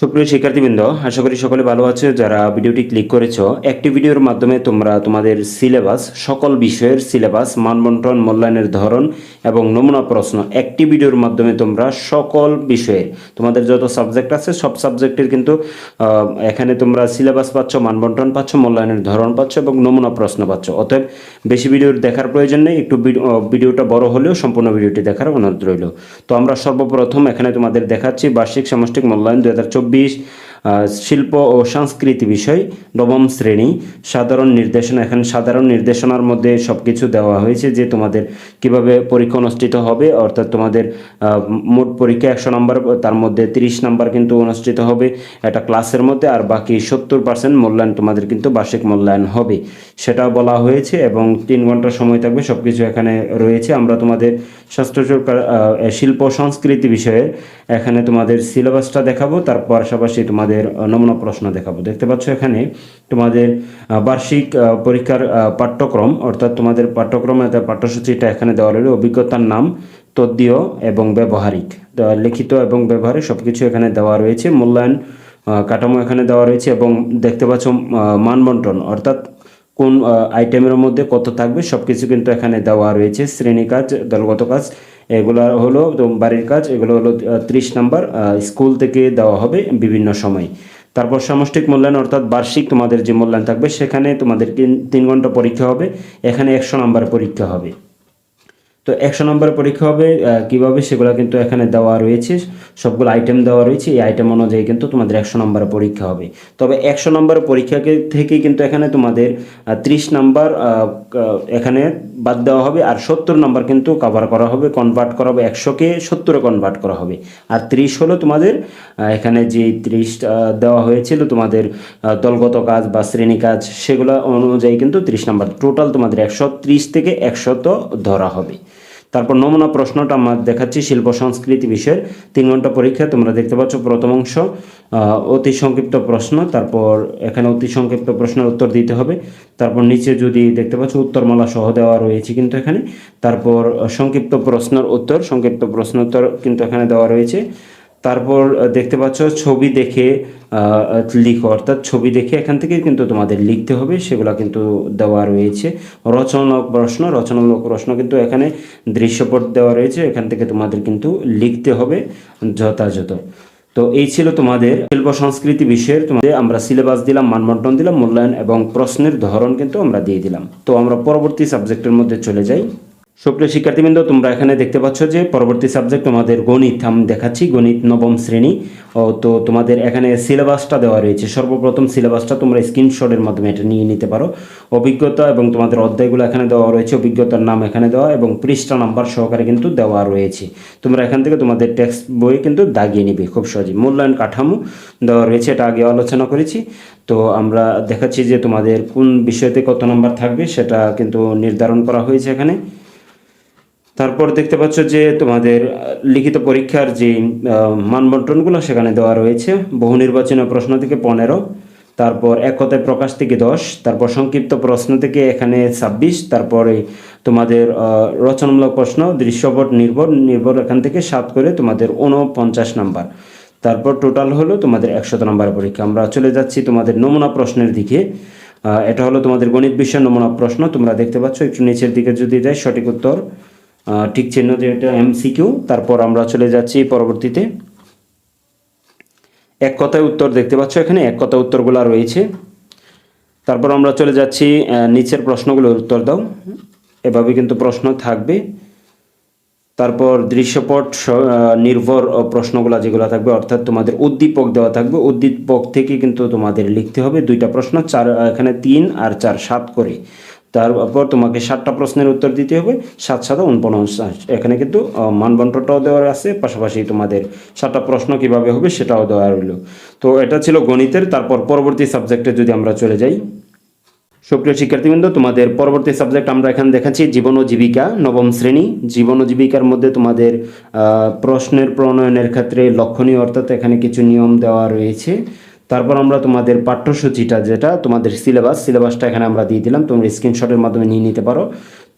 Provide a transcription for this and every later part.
সুপ্রিয় শিক্ষার্থীবৃন্দ, আশা করি সকলে ভালো আছে। যারা ভিডিওটি ক্লিক করেছ, একটি ভিডিওর মাধ্যমে তোমরা তোমাদের সিলেবাস সকল বিষয়ের সিলেবাস মানবন্টন, মূল্যায়নের ধরন এবং নমুনা প্রশ্ন একটি ভিডিওর মাধ্যমে তোমরা সকল বিষয়ের তোমাদের যত সাবজেক্ট আছে, সব সাবজেক্টের কিন্তু এখানে তোমরা সিলেবাস পাচ্ছ, মানবন্টন পাচ্ছ, মূল্যায়নের ধরন পাচ্ছ এবং নমুনা প্রশ্ন পাচ্ছ। অতএব বেশি ভিডিওর দেখার প্রয়োজন নেই, একটু ভিডিও- ভিডিওটা বড় হলেও সম্পূর্ণ ভিডিওটি দেখার অনুরোধ রইল। তো আমরা সর্বপ্রথম এখানে তোমাদের দেখাচ্ছি বার্ষিক সামষ্টিক মূল্যায়ন দু হাজার চব্বিশ শিল্প ও সংস্কৃতি বিষয়, নবম শ্রেণি। সাধারণ নির্দেশনা, এখানে সাধারণ নির্দেশনার মধ্যে সব কিছু দেওয়া হয়েছে যে তোমাদের কীভাবে পরীক্ষা অনুষ্ঠিত হবে, অর্থাৎ তোমাদের মোট পরীক্ষা একশো নম্বর, তার মধ্যে তিরিশ নম্বর কিন্তু অনুষ্ঠিত হবে এটা ক্লাসের মধ্যে, আর বাকি সত্তর পার্সেন্ট মূল্যায়ন তোমাদের কিন্তু বার্ষিক মূল্যায়ন হবে। সেটাও বলা হয়েছে এবং তিন ঘণ্টা সময় থাকবে সব কিছু এখানে রয়েছে। আমরা তোমাদের স্বাস্থ্য সরকার শিল্প সংস্কৃতি বিষয়ে এখানে তোমাদের সিলেবাসটা দেখাবো, তার পাশাপাশি তোমাদের আহ, নমুনা প্রশ্ন দেখাবো। দেখতে পাচ্ছ এখানে তোমাদের বার্ষিক পরীক্ষার পাঠ্যক্রম অর্থাৎ তোমাদের পাঠ্যক্রম পাঠ্যসূচিটা এখানে দেওয়া রইল। অভিজ্ঞতার নাম তদ্দীয় এবং ব্যবহারিক। লিখিত এবং ব্যবহারিক সব কিছু এখানে দেওয়া রয়েছে। মূল্যায়ন কাঠামো এখানে দেওয়া রয়েছে এবং দেখতে পাচ্ছ মানবন্টন অর্থাৎ কোন আইটেমের মধ্যে কত থাকবে সব কিছু কিন্তু এখানে দেওয়া রয়েছে। শ্রেণি কাজ দলগত কাজ এগুলো হলো বাড়ির কাজ, এগুলো হলো ত্রিশ নাম্বার স্কুল থেকে দেওয়া হবে বিভিন্ন সময়। তারপর সামষ্টিক মূল্যায়ন অর্থাৎ বার্ষিক তোমাদের যে মূল্যায়ন থাকবে, সেখানে তোমাদের তিন- ঘণ্টা পরীক্ষা হবে, এখানে একশো নাম্বার পরীক্ষা হবে। তো একশো নম্বরের পরীক্ষা হবে কীভাবে সেগুলো কিন্তু এখানে দেওয়া রয়েছে, সবগুলো আইটেম দেওয়া রয়েছে, এই আইটেম অনুযায়ী কিন্তু তোমাদের একশো নম্বরের পরীক্ষা হবে। তবে একশো নম্বরের পরীক্ষা থেকে কিন্তু এখানে তোমাদের ত্রিশ নাম্বার এখানে বাদ দেওয়া হবে, আর সত্তর নম্বর কিন্তু কভার করা হবে কনভার্ট করা হবে একশোকে সত্তরে কনভার্ট করা হবে। আর ত্রিশ হলো তোমাদের এখানে যে ত্রিশ দেওয়া হয়েছিল তোমাদের দলগত কাজ বা শ্রেণি কাজ, সেগুলো অনুযায়ী কিন্তু ত্রিশ নম্বর টোটাল তোমাদের একশো ত্রিশ থেকে একশত ধরা হবে। তারপর নমুনা প্রশ্নটা আমরা দেখাচ্ছি শিল্প সংস্কৃতি বিষয়ের। তিন ঘণ্টা পরীক্ষা তোমরা দেখতে পাচ্ছ প্রথম অংশ অতি সংক্ষিপ্ত প্রশ্ন, তারপর এখানে অতি সংক্ষিপ্ত প্রশ্নের উত্তর দিতে হবে। তারপর নিচে যদি দেখতে পাচ্ছ উত্তরমালা সহ দেওয়া রয়েছে কিন্তু এখানে। তারপর সংক্ষিপ্ত প্রশ্নের উত্তর, সংক্ষিপ্ত প্রশ্ন উত্তর কিন্তু এখানে দেওয়া রয়েছে। তারপর দেখতে পাচ্ছ ছবি দেখে লিখো। অর্থাৎ ছবি দেখে এখান থেকে কিন্তু তোমাদের লিখতে হবে, সেগুলো কিন্তু দেওয়া রয়েছে। রচনামূলক প্রশ্ন রচনামূলক প্রশ্ন কিন্তু এখানে দৃশ্যপট দেওয়া রয়েছে। এখান থেকে তোমাদের কিন্তু লিখতে হবে যথাযথ। তো এই ছিল তোমাদের শিল্প সংস্কৃতি বিষয়ের তোমাদের, আমরা সিলেবাস দিলাম মানবন্টন দিলাম, মূল্যায়ন এবং প্রশ্নের ধরন কিন্তু আমরা দিয়ে দিলাম। তো আমরা পরবর্তী সাবজেক্টের মধ্যে চলে যাই। সুপ্রিয় শিক্ষার্থীবৃন্দ, তোমরা এখানে দেখতে পাচ্ছ যে পরবর্তী সাবজেক্ট তোমাদের গণিত। আমি দেখাচ্ছি গণিত নবম শ্রেণি। ও তো তোমাদের এখানে সিলেবাসটা দেওয়া রয়েছে। সর্বপ্রথম সিলেবাসটা তোমরা স্ক্রিনশটের মাধ্যমে এটা নিয়ে নিতে পারো। অভিজ্ঞতা এবং তোমাদের অধ্যায়গুলো এখানে দেওয়া রয়েছে। অভিজ্ঞতার নাম এখানে দেওয়া এবং পৃষ্ঠা নাম্বার সহকারে কিন্তু দেওয়া রয়েছে। তোমরা এখান থেকে তোমাদের টেক্সট বই কিন্তু দাগিয়ে নিবে খুব সহজে মূল্যায়ন কাঠামো দেওয়া রয়েছে, এটা আগে আলোচনা করেছি। তো আমরা দেখাচ্ছি যে তোমাদের কোন বিষয়তে কত নম্বর থাকবে সেটা কিন্তু নির্ধারণ করা হয়েছে এখানে। তারপর দেখতে পাচ্ছ যে তোমাদের লিখিত পরীক্ষার যে মানবন্টনগুলো সেখানে দেওয়া রয়েছে। বহু নির্বাচনীয় প্রশ্ন থেকে পনেরো, তারপর এক প্রকাশ থেকে দশ, তারপর সংক্ষিপ্ত প্রশ্ন থেকে এখানে ছাব্বিশ, তারপরে তোমাদের রচনামূলক প্রশ্ন, দৃশ্যপট নির্ভর নির্ভর এখান থেকে সাত করে তোমাদের উনপঞ্চাশ নাম্বার। তারপর টোটাল হলো তোমাদের একশত নাম্বার পরীক্ষা। আমরা চলে যাচ্ছি তোমাদের নমুনা প্রশ্নের দিকে। এটা হলো তোমাদের গণিত বিষয়ের নমুনা প্রশ্ন। তোমরা দেখতে পাচ্ছ, একটু নিচের দিকে যদি যাই সঠিক উত্তর। ঠিক চিহ্ন দিয়ে এটা এমসিকিউ তারপর আমরা চলে যাচ্ছি পরবর্তীতে। এক কথায় উত্তর দেখতে পাচ্ছ এখানে, এক কথা উত্তরগুলো রয়েছে। তারপর আমরা চলে যাচ্ছি নিচের প্রশ্নগুলোর উত্তর দাও। এভাবে কিন্তু প্রশ্ন থাকবে। তারপর দৃশ্যপট নির্ভর প্রশ্নগুলো যেগুলো থাকবে, অর্থাৎ তোমাদের উদ্দীপক দেওয়া থাকবে। উদ্দীপক থেকে কিন্তু তোমাদের লিখতে হবে দুইটা প্রশ্ন, চার এখানে তিন আর চার, সাত করে। তারপর তোমাকে সাতটা প্রশ্নের উত্তর দিতে হবে সাত সাত উনপঞ্চাশ এখানে কিন্তু আহ, মানবন্টনটাও দেওয়া আছে পাশাপাশি তোমাদের সাতটা প্রশ্ন কীভাবে হবে সেটাও দেওয়া রইল। তো এটা ছিল গণিতের তারপর পরবর্তী সাবজেক্টে যদি আমরা চলে যাই। সুপ্রিয় শিক্ষার্থীবৃন্দ তোমাদের পরবর্তী সাবজেক্ট আমরা এখানে দেখাচ্ছি জীবন ও জীবিকা নবম শ্রেণি। জীবন ও জীবিকার মধ্যে তোমাদের প্রশ্নের প্রণয়নের ক্ষেত্রে লক্ষণীয় অর্থাৎ এখানে কিছু নিয়ম দেওয়া রয়েছে। তারপর আমরা তোমাদের পাঠ্যসূচিটা যেটা, তোমাদের সিলেবাস সিলেবাসটা এখানে আমরা দিয়ে দিলাম, তোমরা স্ক্রিনশটের মাধ্যমে নিয়ে নিতে পারো।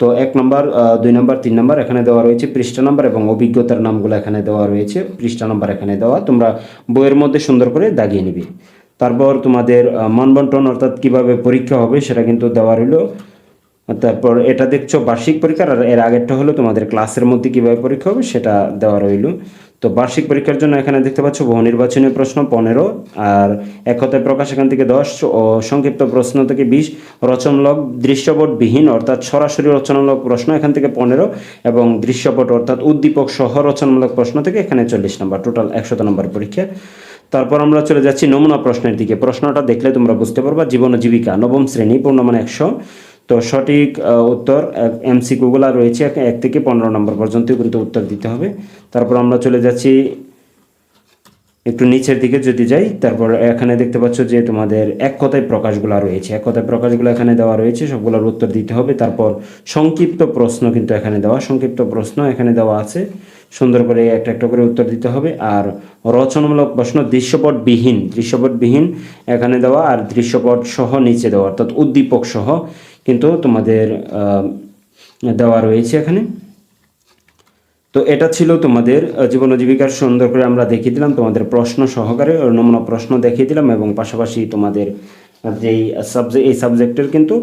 তো এক নম্বর দুই নম্বর, তিন নম্বর এখানে দেওয়া রয়েছে পৃষ্ঠা নম্বর এবং অভিজ্ঞতার নামগুলো এখানে দেওয়া রয়েছে। পৃষ্ঠা নম্বর এখানে দেওয়া, তোমরা বইয়ের মধ্যে সুন্দর করে দাগিয়ে নিবে। তারপর তোমাদের মানবন্টন অর্থাৎ কীভাবে পরীক্ষা হবে সেটা কিন্তু দেওয়া রইল। তারপর এটা দেখছ বার্ষিক পরীক্ষা আর এর আগেরটা হলো তোমাদের ক্লাসের মধ্যে কীভাবে পরীক্ষা হবে সেটা দেওয়া রইল। তো বার্ষিক পরীক্ষার জন্য এখানে দেখতে পাচ্ছ বহু নির্বাচনী প্রশ্ন, পনেরো, আর এক কথায় প্রকাশ এখান থেকে দশ ও সংক্ষিপ্ত প্রশ্ন থেকে বিশ। রচনামূলক দৃশ্যপটবিহীন, অর্থাৎ সরাসরি রচনামূলক প্রশ্ন এখান থেকে পনেরো এবং দৃশ্যপট, অর্থাৎ উদ্দীপক সহ রচনামূলক প্রশ্ন থেকে এখানে চল্লিশ নম্বর, টোটাল একশত নম্বর পরীক্ষা। তারপর আমরা চলে যাচ্ছি নমুনা প্রশ্নের দিকে। প্রশ্নটা দেখলে তোমরা বুঝতে পারবা, জীবন জীবিকা, নবম শ্রেণি, পূর্ণমান একশো। তো সঠিক উত্তর এমসিকিউগুলো রয়েছে, এক থেকে পনেরো নম্বর পর্যন্ত কিন্তু উত্তর দিতে হবে। তারপর আমরা চলে যাচ্ছি একটু নিচের দিকে যদি যাই, তারপর এখানে দেখতে পাচ্ছ যে তোমাদের এক কথায় প্রকাশগুলো রয়েছে। এক কথায় প্রকাশগুলো এখানে দেওয়া রয়েছে, সবগুলোর উত্তর দিতে হবে। তারপর সংক্ষিপ্ত প্রশ্ন কিন্তু এখানে দেওয়া, সংক্ষিপ্ত প্রশ্ন এখানে দেওয়া আছে। সুন্দর করে একটা একটা করে উত্তর দিতে হবে। আর রচনামূলক প্রশ্ন দৃশ্যপটবিহীন দৃশ্যপটবিহীন এখানে দেওয়া আর দৃশ্যপট সহ নিচে দেওয়া, অর্থাৎ উদ্দীপক সহ। কিন্তু তোমাদের দেওয়া রয়েছে এখানে। তো এটা ছিল তোমাদের জীবন জীবিকার সুন্দর করে আমরা দেখিয়ে দিলাম, তোমাদের প্রশ্ন সহকারে নমুনা প্রশ্ন দেখিয়ে দিলাম এবং পাশাপাশি তোমাদের যেই সাবজেক্ট এই সাবজেক্টের কিন্তু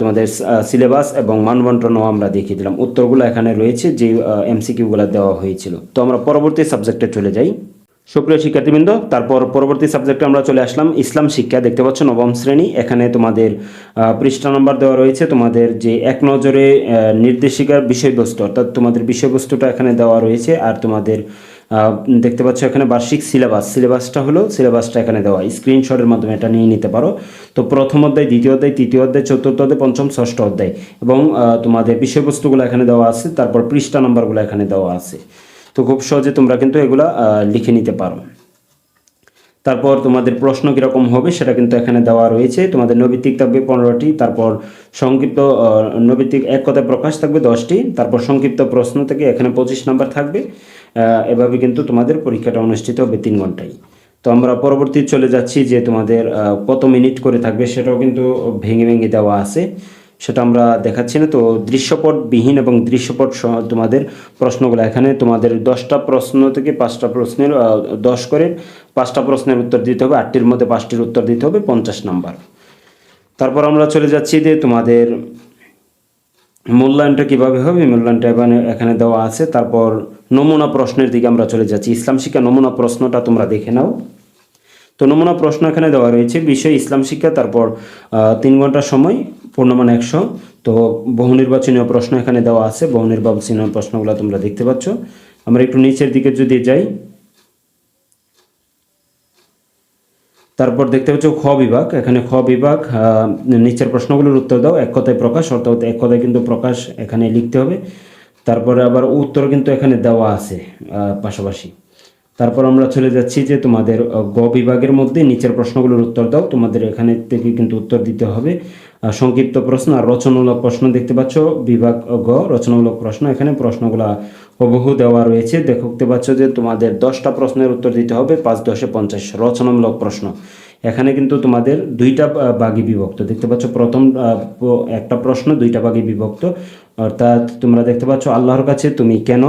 তোমাদের সিলেবাস এবং মানবন্টনও আমরা দেখিয়ে দিলাম। উত্তরগুলো এখানে রয়েছে যে এমসিকিউগুলো দেওয়া হয়েছিল। তো আমরা পরবর্তী সাবজেক্টে চলে যাই। সুপ্রিয় শিক্ষার্থীবৃন্দ, তারপর পরবর্তী সাবজেক্টে আমরা চলে আসলাম ইসলাম শিক্ষা। দেখতে পাচ্ছ নবম শ্রেণি, এখানে তোমাদের পৃষ্ঠা নম্বর দেওয়া রয়েছে। তোমাদের যে এক নজরে নির্দেশিকার বিষয়বস্তু, অর্থাৎ তোমাদের বিষয়বস্তুটা এখানে দেওয়া রয়েছে। আর তোমাদের দেখতে পাচ্ছ এখানে বার্ষিক সিলেবাস সিলেবাসটা হলো সিলেবাসটা এখানে দেওয়া। স্ক্রিনশটের মাধ্যমে এটা নিয়ে নিতে পারো। তো প্রথম অধ্যায়, দ্বিতীয় অধ্যায়, তৃতীয় অধ্যায়, চতুর্থ অধ্যায়, পঞ্চম, ষষ্ঠ অধ্যায় এবং তোমাদের বিষয়বস্তুগুলো এখানে দেওয়া আছে। তারপর পৃষ্ঠা নম্বরগুলো এখানে দেওয়া আছে। তো খুব সহজে তোমরা কিন্তু এগুলা লিখে নিতে পারো। তারপর তোমাদের প্রশ্ন কীরকম হবে সেটা কিন্তু এখানে দেওয়া রয়েছে। তোমাদের নৈবিত্তিক থাকবে পনেরোটি, তারপর সংক্ষিপ্ত নৈবিত্তিক এক কথায় প্রকাশ থাকবে দশটি, তারপর সংক্ষিপ্ত প্রশ্ন থেকে এখানে পঁচিশ নাম্বার থাকবে। এভাবে কিন্তু তোমাদের পরীক্ষাটা অনুষ্ঠিত হবে তিন ঘন্টায়। তো আমরা পরবর্তী চলে যাচ্ছি যে তোমাদের কত মিনিট করে থাকবে সেটাও কিন্তু ভেঙে ভেঙে দেওয়া আছে। সেটা আমরা দেখাচ্ছি না। তো দৃশ্যপট বিহীন এবং দৃশ্যপট তোমাদের প্রশ্নগুলো এখানে। তোমাদের দশটা প্রশ্ন থেকে পাঁচটা প্রশ্নের দশ করে পাঁচটা প্রশ্নের উত্তর দিতে হবে। আটটির মধ্যে পাঁচটির উত্তর দিতে হবে, পঞ্চাশ নাম্বার। তারপর আমরা চলে যাচ্ছি যে তোমাদের মূল্যায়নটা কীভাবে হবে। মূল্যায়নটা এখানে এখানে দেওয়া আছে। তারপর নমুনা প্রশ্নের দিকে আমরা চলে যাচ্ছি। ইসলাম শিক্ষা নমুনা প্রশ্নটা তোমরা দেখে নাও। তো নমুনা প্রশ্ন এখানে দেওয়া রয়েছে, বিষয়, ইসলাম শিক্ষা, তারপর তিন ঘণ্টার সময়। পূর্ণমান একশো। তো বহু নির্বাচনীয় প্রশ্ন এখানে দেওয়া আছে। বহু নির্বাচনীয় প্রশ্নগুলো তোমরা দেখতে পাচ্ছ। আমরা একটু নিচের দিকে যদি যাই। তারপর দেখতে পাচ্ছ খ বিভাগ। এখানে খ বিভাগ নিচের প্রশ্নগুলোর উত্তর দাও। এক কথায় প্রকাশ, অর্থাৎ এক কথায় কিন্তু প্রকাশ এখানে লিখতে হবে। তারপরে আবার উত্তর কিন্তু এখানে দেওয়া আছে পাশাপাশি। তারপর আমরা চলে যাচ্ছি যে তোমাদের গ বিভাগের মধ্যে নিচের প্রশ্নগুলোর উত্তর দাও। তোমাদের এখানে থেকে কিন্তু উত্তর দিতে হবে। সংক্ষিপ্ত প্রশ্ন আর রচনামূলক প্রশ্ন দেখতে পাচ্ছ, বিভাগ গ, রচনামূলক প্রশ্ন। এখানে প্রশ্নগুলা হুবহু দেওয়া রয়েছে। দেখতে পাচ্ছ যে তোমাদের দশটা প্রশ্নের উত্তর দিতে হবে, পাঁচ, দশে পঞ্চাশ। রচনামূলক প্রশ্ন। এখানে কিন্তু তোমাদের দুইটা বাগি বিভক্ত। দেখতে পাচ্ছ, প্রথম একটা প্রশ্ন, দুইটা বাগি বিভক্ত। অর্থাৎ তোমরা দেখতে পাচ্ছ, আল্লাহর কাছে তুমি কেন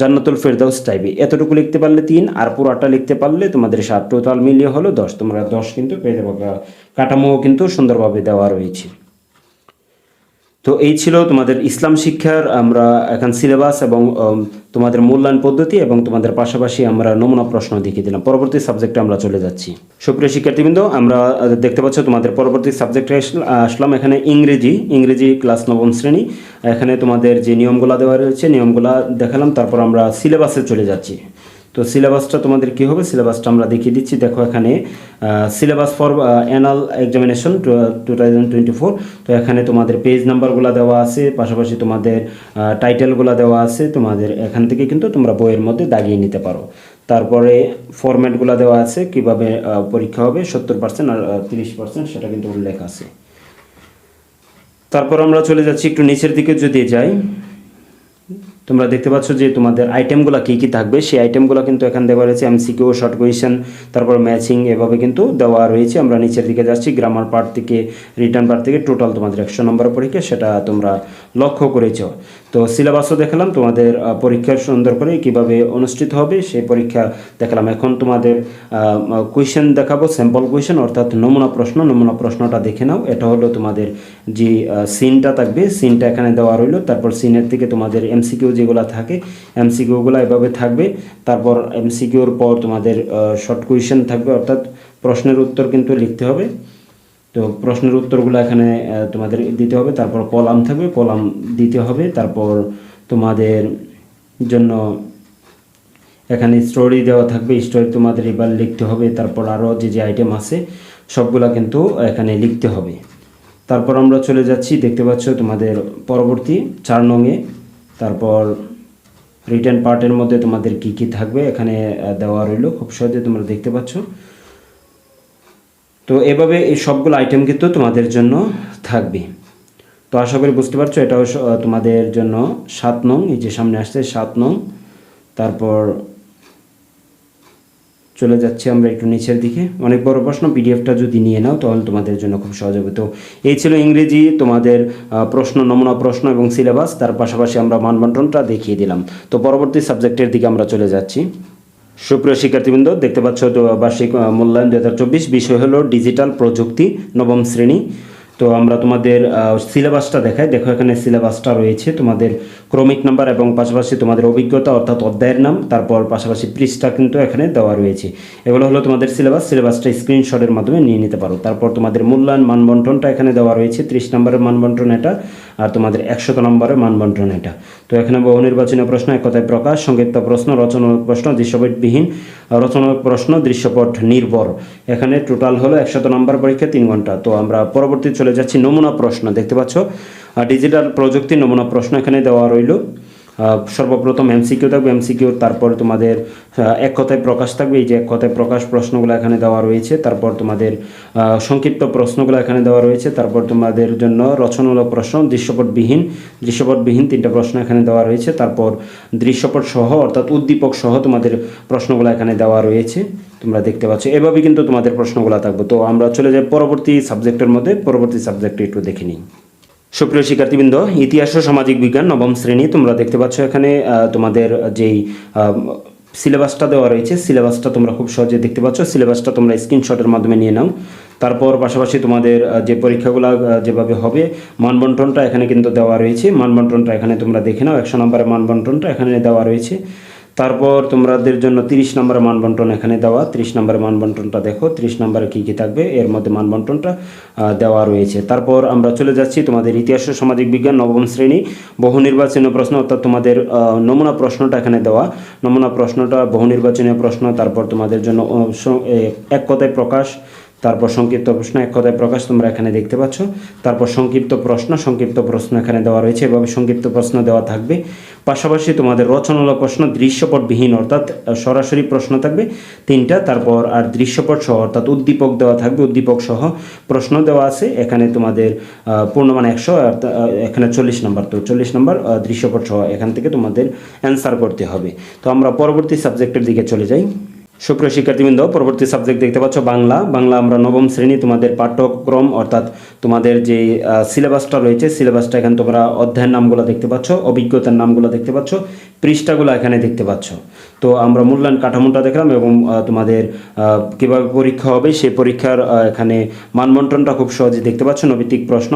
জান্নাতুল ফেরদাউস চাইবে? এতটুকু লিখতে পারলে তিন, আর পুরোটা লিখতে পারলে তোমাদের সাত টোটাল মিলিয়ে হলো দশ। তোমরা দশ কিন্তু পেয়ে যাব কাঠামো কিন্তু সুন্দরভাবে দেওয়া রয়েছে। তো এই ছিল তোমাদের ইসলাম শিক্ষার, আমরা এখন সিলেবাস এবং তোমাদের মূল্যায়ন পদ্ধতি এবং তোমাদের পাশাপাশি আমরা নমুনা প্রশ্ন দেখিয়ে দিলাম। পরবর্তী সাবজেক্টে আমরা চলে যাচ্ছি। সুপ্রিয় শিক্ষার্থীবৃন্দ, আমরা দেখতে পাচ্ছ তোমাদের পরবর্তী সাবজেক্টে আসলাম এখানে ইংরেজি ইংরেজি ক্লাস নবম শ্রেণি। এখানে তোমাদের যে নিয়মগুলো দেওয়া রয়েছে, নিয়মগুলো দেখালাম, তারপর আমরা সিলেবাসে চলে যাচ্ছি। তো সিলেবাসটা তোমাদের কি হবে? সিলেবাসটা আমরা দেখিয়ে দিচ্ছি। দেখো এখানে syllabus for annual examination two thousand twenty four তো এখানে তোমাদের পেজ নাম্বারগুলো দেওয়া আছে, পাশাপাশি তোমাদের টাইটেলগুলো দেওয়া আছে। তোমাদের এখান থেকে কিন্তু তোমরা বইয়ের মধ্যে দাগিয়ে নিতে পারো। তারপরে ফরম্যাটগুলো দেওয়া আছে, কীভাবে পরীক্ষা হবে, সত্তর পার্সেন্ট আর তিরিশ পার্সেন্ট সেটা কিন্তু উল্লেখ আছে। তারপর আমরা চলে যাচ্ছি একটু নিচের দিকে যদি যাই। তোমরা দেখতে পাচ্ছ যে তোমাদের আইটেমগুলো কী কী থাকবে? সেই আইটেমগুলো কিন্তু এখানে দেওয়া রয়েছে এমসিকিউ শর্ট কোয়েশন তারপর ম্যাচিং এভাবে কিন্তু দেওয়া রয়েছে। আমরা নিচের দিকে যাচ্ছি গ্রামার পার্ট থেকে রিটার্ন পার্ট থেকে টোটাল তোমাদের একশো নম্বর পরীক্ষা, সেটা তোমরা লক্ষ্য করেছ। তো সিলেবাসও দেখালাম তোমাদের আহ, পরীক্ষার সুন্দর করে কীভাবে অনুষ্ঠিত হবে সেই পরীক্ষা দেখালাম। এখন তোমাদের কোয়েশন দেখাবো স্যাম্পল কোয়েশন অর্থাৎ নমুনা প্রশ্ন নমুনা প্রশ্নটা দেখে নাও। এটা হলো তোমাদের যে সিনটা থাকবে সিনটা এখানে দেওয়া রইল। তারপর সিনের থেকে তোমাদের এমসিকিউ যেগুলো থাকে এমসিকিউগুলো এভাবে থাকবে। তারপর এমসিকিউর পর তোমাদের শর্ট কোয়েশন থাকবে অর্থাৎ প্রশ্নের উত্তর কিন্তু লিখতে হবে। তো প্রশ্নের উত্তরগুলো এখানে তোমাদের দিতে হবে। তারপর কলাম থাকবে, কলাম দিতে হবে। তারপর তোমাদের জন্য এখানে স্টোরি দেওয়া থাকবে। স্টোরি তোমাদের এবার লিখতে হবে। তারপর আরও যে যে আইটেম আছে, সবগুলা কিন্তু এখানে লিখতে হবে। তারপর আমরা চলে যাচ্ছি। দেখতে পাচ্ছ তোমাদের পরবর্তী চার নঙে তারপর রিটার্ন পার্টের মধ্যে তোমাদের কি কি থাকবে এখানে দেওয়া রইল। খুব সহজে তোমরা দেখতে পাচ্ছ। তো এভাবে এই সবগুলো আইটেম কিন্তু তোমাদের জন্য থাকবে। তো আশা করি বুঝতে পারছ, এটাও তোমাদের জন্য সাত নং, এই যে সামনে আসছে সাত নং। তারপর চলে যাচ্ছি আমরা একটু নিচের দিকে। অনেক বড় প্রশ্ন পিডিএফটা যদি নিয়ে নাও তাহলে তোমাদের জন্য খুব সহজ হবে। তো এই ছিল ইংরেজি, তোমাদের প্রশ্ন, নমুনা প্রশ্ন এবং সিলেবাস তার পাশাপাশি আমরা মানবন্টনটা দেখিয়ে দিলাম। তো পরবর্তী সাবজেক্টের দিকে আমরা চলে যাচ্ছি। সুপ্রিয় শিক্ষার্থীবৃন্দ, দেখতে পাচ্ছ বার্ষিক মূল্যায়ন দু হাজার চব্বিশ বিষয় হলো ডিজিটাল প্রযুক্তি নবম শ্রেণি। তো আমরা তোমাদের সিলেবাসটা দেখাই। দেখো, এখানে সিলেবাসটা রয়েছে তোমাদের ক্রমিক নাম্বার এবং পাশাপাশি তোমাদের অভিজ্ঞতা অর্থাৎ অধ্যায়ের নাম, তারপর পাশাপাশি পৃষ্ঠা কিন্তু এখানে দেওয়া রয়েছে। এগুলো হলো তোমাদের সিলেবাস। সিলেবাসটা স্ক্রিনশটের মাধ্যমে নিয়ে নিতে পারো। তারপর তোমাদের মূল্যায়ন মানবন্টনটা এখানে দেওয়া রয়েছে। ত্রিশ নম্বরের মানবন্টন এটা। আর তোমাদের একশত নম্বরের মানবন্টন এটা। তো এখানে বহু নির্বাচনীয় প্রশ্ন, এক কথায় প্রকাশ, সংক্ষিপ্ত প্রশ্ন রচনামূলক প্রশ্ন, দৃশ্যপটবিহীন রচনামূলক প্রশ্ন, দৃশ্যপট নির্ভর। এখানে টোটাল হলো একশত নম্বর পরীক্ষা, তিন ঘণ্টা। তো আমরা পরবর্তী চলে যাচ্ছি নমুনা প্রশ্ন, দেখতে পাচ্ছ? ডিজিটাল প্রযুক্তির নমুনা প্রশ্ন এখানে দেওয়া রইল। সর্বপ্রথম এমসিকিউ থাকবে। এমসিকিউ তারপর তোমাদের এক কথায় প্রকাশ থাকবে। এই যে এক কথায় প্রকাশ প্রশ্নগুলো এখানে দেওয়া রয়েছে, তারপর তোমাদের সংক্ষিপ্ত প্রশ্নগুলো এখানে দেওয়া রয়েছে, তারপর তোমাদের জন্য রচনামূলক প্রশ্ন, দৃশ্যপটবিহীন দৃশ্যপটবিহীন তিনটা প্রশ্ন এখানে দেওয়া রয়েছে, তারপর দৃশ্যপট সহ অর্থাৎ উদ্দীপক সহ তোমাদের প্রশ্নগুলো এখানে দেওয়া রয়েছে। তোমরা দেখতে পাচ্ছ। এভাবে কিন্তু তোমাদের প্রশ্নগুলো থাকবে। তো আমরা চলে যাই পরবর্তী সাবজেক্টের মধ্যে। পরবর্তী সাবজেক্টে একটু দেখে নিই। সুপ্রিয় শিক্ষার্থীবৃন্দ, ইতিহাস ও সামাজিক বিজ্ঞান নবম শ্রেণি, তোমরা দেখতে পাচ্ছ এখানে তোমাদের যেই সিলেবাসটা দেওয়া রয়েছে, সিলেবাসটা তোমরা খুব সহজে দেখতে পাচ্ছ। সিলেবাসটা তোমরা স্ক্রিনশটের মাধ্যমে নিয়ে নাও। তারপর পাশাপাশি তোমাদের যে পরীক্ষাগুলো যেভাবে হবে, মানবন্টনটা এখানে কিন্তু দেওয়া রয়েছে। মানবন্টনটা এখানে তোমরা দেখে নাও। একশো নম্বরের মানবন্টনটা এখানে দেওয়া রয়েছে। তারপর তোমাদের জন্য তিরিশ নম্বরের মানবন্টন এখানে দেওয়া। তিরিশ নম্বরের মানবন্টনটা দেখো। তিরিশ নম্বরে কী কী থাকবে? এর মধ্যে মানবন্টনটা দেওয়া রয়েছে। তারপর আমরা চলে যাচ্ছি তোমাদের ইতিহাস ও সামাজিক বিজ্ঞান নবম শ্রেণি। বহু নির্বাচনীয় প্রশ্ন, অর্থাৎ তোমাদের নমুনা প্রশ্নটা এখানে দেওয়া। নমুনা প্রশ্নটা, বহু নির্বাচনীয় প্রশ্ন, তারপর তোমাদের জন্য এক কথায় প্রকাশ, তারপর সংক্ষিপ্ত প্রশ্ন, এক কথায় প্রকাশ তোমরা এখানে দেখতে পাচ্ছ। তারপর সংক্ষিপ্ত প্রশ্ন সংক্ষিপ্ত প্রশ্ন এখানে দেওয়া রয়েছে। এভাবে সংক্ষিপ্ত প্রশ্ন দেওয়া থাকবে। পাশাপাশি তোমাদের রচনামূলক প্রশ্ন দৃশ্যপটবিহীন, অর্থাৎ সরাসরি প্রশ্ন থাকবে তিনটা, তারপর আর দৃশ্যপট সহ, অর্থাৎ উদ্দীপক দেওয়া থাকবে, উদ্দীপক সহ প্রশ্ন দেওয়া আছে। এখানে তোমাদের পূর্ণমান একশো এখানে চল্লিশ নম্বর। তো চল্লিশ নম্বর দৃশ্যপট সহ এখান থেকে তোমাদের অ্যান্সার করতে হবে। তো আমরা পরবর্তী সাবজেক্টের দিকে চলে যাই। সুপ্রিয় শিক্ষার্থীবৃন্দ, পরবর্তী সাবজেক্ট দেখতে পাচ্ছ বাংলা। বাংলা আমরা নবম শ্রেণি, তোমাদের পাঠ্যক্রম, অর্থাৎ তোমাদের যে সিলেবাসটা রয়েছে সিলেবাসটা এখানে তোমরা অধ্যায়ের নামগুলো দেখতে পাচ্ছ, অভিজ্ঞতার নামগুলো দেখতে পাচ্ছ, পৃষ্ঠাগুলো এখানে দেখতে পাচ্ছ। তো আমরা মূল্যায়ন কাঠামোটা দেখলাম এবং তোমাদের কীভাবে পরীক্ষা হবে, সেই পরীক্ষার এখানে মানবন্টনটা খুব সহজে দেখতে পাচ্ছ। নৈতিক প্রশ্ন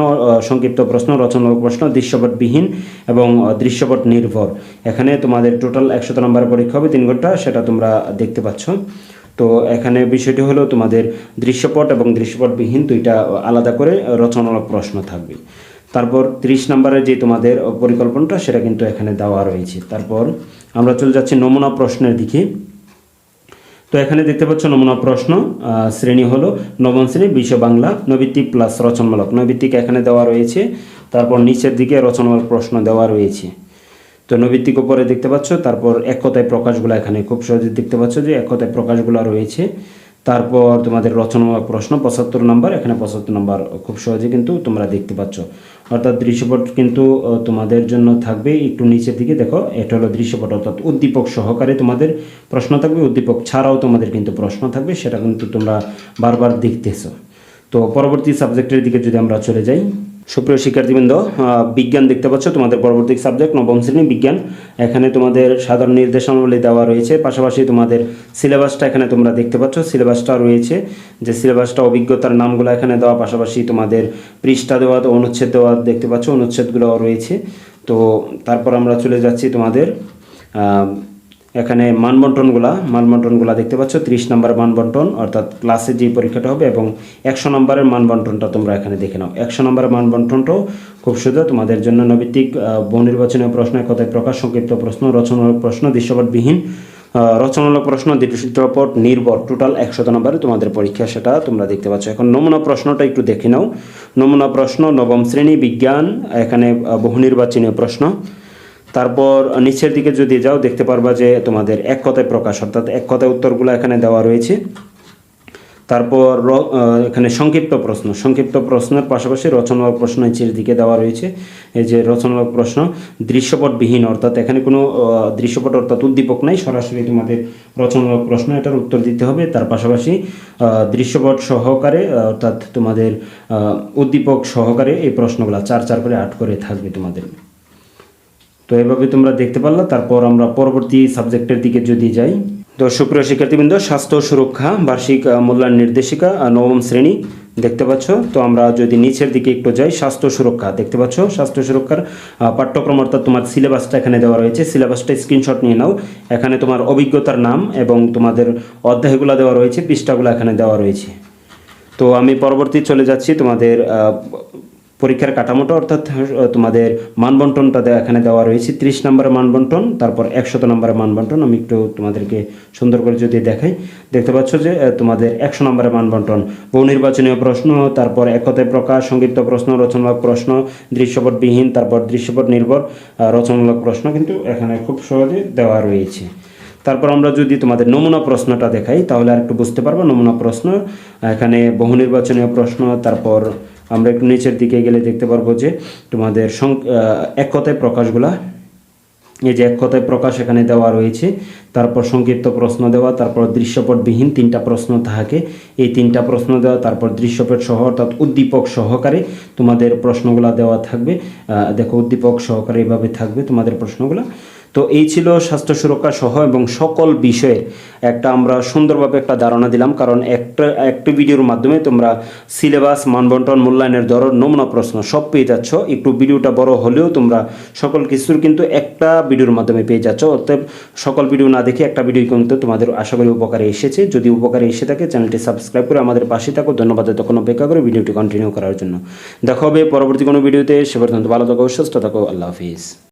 সংক্ষিপ্ত প্রশ্ন, রচনামূলক প্রশ্ন, দৃশ্যপটবিহীন এবং দৃশ্যপট নির্ভর এখানে তোমাদের টোটাল একশত নম্বরের পরীক্ষা হবে, তিন ঘণ্টা, সেটা তোমরা দেখতে পাচ্ছ। তো এখানে বিষয়টি হলো তোমাদের দৃশ্যপট এবং দৃশ্যপটবিহীন দুইটা আলাদা করে রচনামূলক প্রশ্ন থাকবে। তারপর ত্রিশ নম্বরের যে তোমাদের পরিকল্পনাটা, সেটা কিন্তু এখানে দেওয়া রয়েছে। তারপর আমরা চলে যাচ্ছি নমুনা প্রশ্নের দিকে। তো এখানে দেখতে পাচ্ছ নমুনা প্রশ্ন শ্রেণি হলো নবম শ্রেণি, বিশ্ব বাংলা, নৈবিত্তিক প্লাস রচনামূলক। নৈবিত্তিক এখানে দেওয়া রয়েছে। তারপর নিচের দিকে রচনামূলক প্রশ্ন দেওয়া রয়েছে। তো নৈবিত্তিক উপরে দেখতে পাচ্ছ, তারপর এক কথায় প্রকাশগুলো এখানে খুব সহজে দেখতে পাচ্ছ যে এক কথায় প্রকাশগুলো রয়েছে। তারপর তোমাদের রচনামূলক প্রশ্ন, পঁচাত্তর নম্বর, এখানে পঁচাত্তর নম্বর খুব সহজে কিন্তু তোমরা দেখতে পাচ্ছ। অর্থাৎ দৃশ্যপট কিন্তু তোমাদের জন্য থাকবে একটু নিচের দিকে, দেখো, এটা হলো দৃশ্যপট, অর্থাৎ উদ্দীপক সহকারে তোমাদের প্রশ্ন থাকবে, উদ্দীপক ছাড়াও তোমাদের কিন্তু প্রশ্ন থাকবে, সেটা কিন্তু তোমরা বারবার দেখতেছো। তো পরবর্তী সাবজেক্টের দিকে যদি আমরা চলে যাই সুপ্রিয় শিক্ষার্থীবৃন্দ বিজ্ঞান দেখতে পাচ্ছ, তোমাদের পরবর্তী সাবজেক্ট নবম শ্রেণি বিজ্ঞান। এখানে তোমাদের সাধারণ নির্দেশনাবলী দেওয়া রয়েছে, পাশাপাশি তোমাদের সিলেবাসটা এখানে তোমরা দেখতে পাচ্ছ। সিলেবাসটা রয়েছে যে সিলেবাসটা অভিজ্ঞতার নামগুলো এখানে দেওয়া, পাশাপাশি তোমাদের পৃষ্ঠা দেওয়া অনুচ্ছেদ দেওয়া দেখতে পাচ্ছ অনুচ্ছেদগুলো রয়েছে। তো তারপর আমরা চলে যাচ্ছি তোমাদের এখানে মানবন্টনগুলা মানবন্টনগুলা দেখতে পাচ্ছ ত্রিশ নম্বর মানবন্টন অর্থাৎ ক্লাসে যে পরীক্ষাটা হবে এবং একশো নম্বরের মানবন্টনটা তোমরা এখানে দেখে নাও। একশো নম্বরের মানবন্টনটাও খুব সুন্দর তোমাদের জন্য নৈবিত্তিক বহু নির্বাচনীয় প্রশ্ন কথায় প্রকাশ সংক্ষিপ্ত প্রশ্ন রচনামূলক প্রশ্ন দৃশ্যপটবিহীন রচনামূলক প্রশ্ন দৃশ্যপট নির্ভর টোটাল একশত নম্বরে তোমাদের পরীক্ষা সেটা তোমরা দেখতে পাচ্ছ। এখন নমুনা প্রশ্নটা একটু দেখে নাও। নমুনা প্রশ্ন নবম শ্রেণি বিজ্ঞান এখানে আহ, বহু নির্বাচনীয় প্রশ্ন। তারপর নিচের দিকে যদি যাও, দেখতে পারবা যে তোমাদের এক কথায় প্রকাশ, অর্থাৎ এক কথায় উত্তরগুলো এখানে দেওয়া রয়েছে। তারপর এখানে সংক্ষিপ্ত প্রশ্ন। সংক্ষিপ্ত প্রশ্নের পাশাপাশি রচনামূলক প্রশ্ন নিচের দিকে দেওয়া রয়েছে। এই যে রচনামূলক প্রশ্ন, দৃশ্যপটবিহীন, অর্থাৎ এখানে কোনো দৃশ্যপট অর্থাৎ উদ্দীপক নাই, সরাসরি তোমাদের রচনামূলক প্রশ্ন, এটার উত্তর দিতে হবে। তার পাশাপাশি দৃশ্যপট সহকারে অর্থাৎ তোমাদের উদ্দীপক সহকারে এই প্রশ্নগুলো চার চার করে আট করে থাকবে তোমাদের। তো এভাবে তোমরা দেখতে পারলা, তারপর আমরা পরবর্তী সাবজেক্টের দিকে যদি যাই। তো সুপ্রিয় শিক্ষার্থীবৃন্দ, স্বাস্থ্য সুরক্ষা, বার্ষিক মূল্যায়ন নির্দেশিকা নবম শ্রেণি দেখতে পাচ্ছ। তো আমরা যদি নিচের দিকে একটু যাই, স্বাস্থ্য সুরক্ষা দেখতে পাচ্ছ। স্বাস্থ্য সুরক্ষার পাঠ্যক্রম অর্থাৎ তোমার সিলেবাসটা এখানে দেওয়া রয়েছে। সিলেবাসটা স্ক্রিনশট নিয়ে নাও। এখানে তোমার অভিজ্ঞতার নাম এবং তোমাদের অধ্যায়গুলো দেওয়া রয়েছে, পৃষ্ঠাগুলো এখানে দেওয়া রয়েছে। তো আমি পরবর্তী চলে যাচ্ছি তোমাদের পরীক্ষার কাঠামোটা অর্থাৎ তোমাদের মানবন্টনটা এখানে দেওয়া রয়েছে, ত্রিশ নম্বরের মানবন্টন, তারপর একশত নম্বরের মানবন্টন, আমি একটু তোমাদেরকে সুন্দর করে যদি দেখাই, দেখতে পাচ্ছ যে তোমাদের একশো নম্বরের মানবন্টন, বহু নির্বাচনীয় প্রশ্ন, তারপর একতায় প্রকাশ, সংক্ষিপ্ত প্রশ্ন, রচনামূলক প্রশ্ন দৃশ্যপটবিহীন তারপর দৃশ্যপট নির্ভর রচনামূলক প্রশ্ন কিন্তু এখানে খুব সহজে দেওয়া রয়েছে। তারপর আমরা যদি তোমাদের নমুনা প্রশ্নটা দেখাই, তাহলে আর একটু বুঝতে পারব, নমুনা প্রশ্ন, এখানে বহু নির্বাচনীয় প্রশ্ন, তারপর আমরা একটু নিচের দিকে গেলে দেখতে পারব যে তোমাদের এক কথায় প্রকাশগুলা। এই যে এক কথায় প্রকাশ এখানে দেওয়া রয়েছে। তারপর সংক্ষিপ্ত প্রশ্ন দেওয়া, তারপর দৃশ্যপটবিহীন তিনটা প্রশ্ন থাকে। এই তিনটা প্রশ্ন দেওয়া, তারপর দৃশ্যপট সহ, অর্থাৎ উদ্দীপক সহকারে তোমাদের প্রশ্নগুলো দেওয়া থাকবে। দেখো, উদ্দীপক সহকারে এভাবে থাকবে তোমাদের প্রশ্নগুলো। তো এই ছিল স্বাস্থ্য সুরক্ষা সহ এবং সকল বিষয়ে একটা আমরা সুন্দরভাবে একটা ধারণা দিলাম, কারণ একটা, একটি ভিডিওর মাধ্যমে তোমরা সিলেবাস, মানবন্টন, মূল্যায়নের দর নমুনা প্রশ্ন সব পেয়ে যাচ্ছ। একটু ভিডিওটা বড় হলেও তোমরা সকল কিছুর কিন্তু একটা ভিডিওর মাধ্যমে পেয়ে যাচ্ছ। অর্থাৎ সকল ভিডিও না দেখে একটা ভিডিও কিন্তু তোমাদের আশা করি উপকারে এসেছে। যদি উপকারে এসে থাকে, চ্যানেলটি সাবস্ক্রাইব করে আমাদের পাশে থাকো। ধন্যবাদ তখন অপেক্ষা করে ভিডিওটি কন্টিনিউ করার জন্য। দেখা হবে পরবর্তী কোনো ভিডিওতে। সে পর্যন্ত ভালো থাকো, সুস্থ থাকো। আল্লাহ হাফিজ।